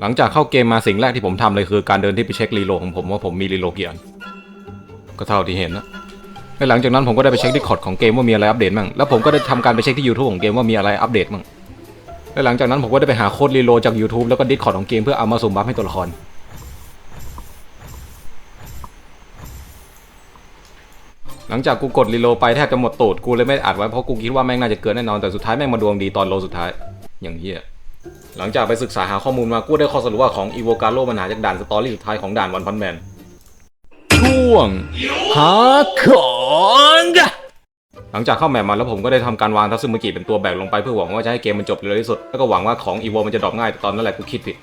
หลังจากเข้าเกมมาสิ่งแรกที่ผมทำเลยคือการเดินที่ไปเช็ครีโลของผมว่าผมมีรีโลดกี่อันก็เท่าที่เห็นนะและหลังจากนั้นผมก็ได้ไปเช็คดิคอร์ดของเกมว่ามีอะไรอัปเดตมั่งแล้วผมก็ได้ทำการไปเช็คที่ YouTube ของเกมว่ามีอะไรอัปเดตมั่งและหลังจากนั้นผมก็ได้ไปหาโค้ดรีโลจาก YouTube แล้วก็ดิสคอร์ดของเกมเพื่อเอามาสุ่มบัฟให้ตัวละครหลังจากกูกดรีโลไปแทบจะหมดตูดกูเลยไม่อัดไว้เพราะกูคิดว่าแม่งน่าจะเกินแน่นอนแต่สุดท้ายแม่งมาดวงดีตอนโลสุดท้าย อย่างเหี้ย หลังจากไปศึกษาหาข้อมูลมากูได้ข้อสรุปว่าของอีโวกาโ o มันหาจากด่านสตอรี่สุดท้ายของด่านวันพันแมนช่วงหาของหลังจากเข้าแมปมาแล้วผมก็ได้ทำการวางทัศมุกิเป็นตัวแบกลงไปเพื่อหวังว่าจะให้เกมมันจบเร็วที่สุด แล้วก็หวังว่าของอีโวมันจะดรอปง่ายแต่ตอนนั้นแหละกูคิดผิด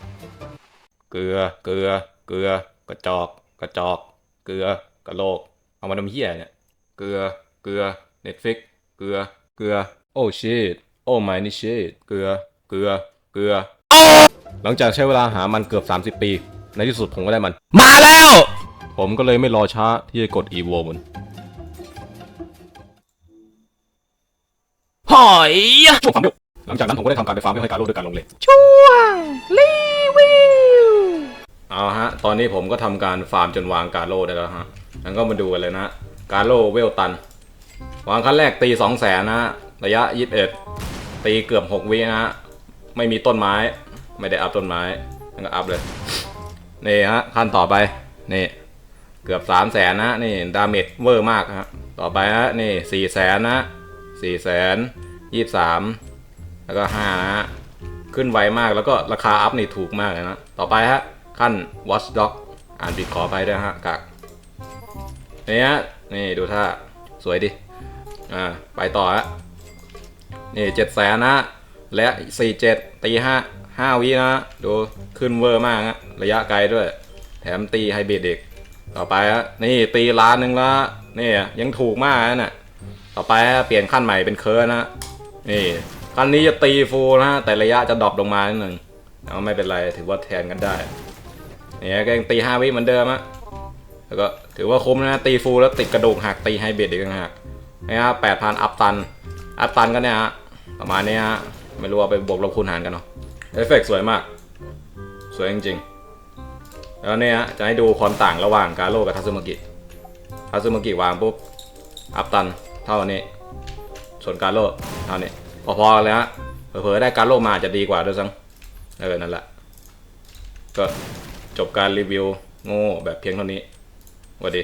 เกลือ เกลือ เกลือ กระจอก กระจอก เกลือ กระโหลก เอามาทำเหี้ยเนี่ย เกลือ เกลือ เน็ตฟิก เกลือ เกลือ โอ้ชิตโอ้ไม่นี่ชิตเกลือ เกลือ เกลือ หลังจากใช้เวลาหามันเกือบ 30 ปี ในที่สุดผมก็ได้มัน มาแล้ว ผมก็เลยไม่รอช้าที่จะกด EVO มันหอยช่วงฟาร์มเร็วหลังจากนั้นผมก็ได้ทำการไปฟาร์มเพื่อให้การโลดด้วยการลงเลนช่วงรีวิวเอาฮะ ตอนนี้ผมก็ทำการฟาร์มจนวางการโลได้แล้วฮะงั้นก็มาดูกันเลยนะ การโลเวลตัน วางขั้นแรกตี2 0 0แสนนะฮะระยะ 21 ตีเกือบ 6 วินะฮะ ไม่มีต้นไม้ ไม่ได้อัพต้นไม้งั้นก็อัพเลย นี่ฮะขั้นต่อไป นี่เกือบ3 0 0แสนนะ นี่ดาเมจเวอร์มากฮะ ต่อไปฮะ นี่4 0 0แสนนะ4แสน23แล้วก็5นะฮะ ขึ้นไวมากแล้วก็ราคาอัพนี่ถูกมากเลยนะ ต่อไปฮะ ขั้น Watchdog อ่านผิดขอไปด้วยฮะกักนี่ฮะ นี่ดูท่า สวยดิ อ่า ไปต่อฮะ นี่เจ็ดแสนนะ และสี่เจ็ดตีห้าห้าวินะ ดูขึ้นเวอร์มากฮะระยะไกลด้วย แถมตีไฮเบรดเด็กต่อไปฮะนี่ตีล้านหนึ่งละนี่ยังถูกมากนะน่ะต่อไปเปลี่ยนขั้นใหม่เป็นเคิร์นะนี่ขั้นนี้จะตีฟูลนะแต่ระยะจะดรอปลงมานิดหนึ่งแต่ว่าไม่เป็นไรถือว่าแทนกันได้เนี่ยก็ยังตีห้าวิเหมือนเดิมอะแล้วก็ถือว่าคุ้มนะตีฟูลแล้วติดกระดูกหักตีไฮเบรดอีกนะฮะนี่ฮะแปดพันอัพตัน อัพตันก็เนี่ยฮะประมาณนี้ฮะ ไม่รู้ว่าไปบวกลบคูณหารกันเนาะเอฟเฟกต์สวยมาก สวยจริงๆ แล้วเนี่ยจะให้ดูความต่างระหว่างกาโร่กับทัซึมากิทัซึมากิวางปุ๊บ อัพตันเท่านี้ ส่วนการโลเท่านี้ พอๆเลยฮะเผลอๆได้การโลมาจจะดีกว่าด้วยซ้ำเออนั่นแหละ ก็จบการรีวิวโง่แบบเพียงเท่านี้สวัสดี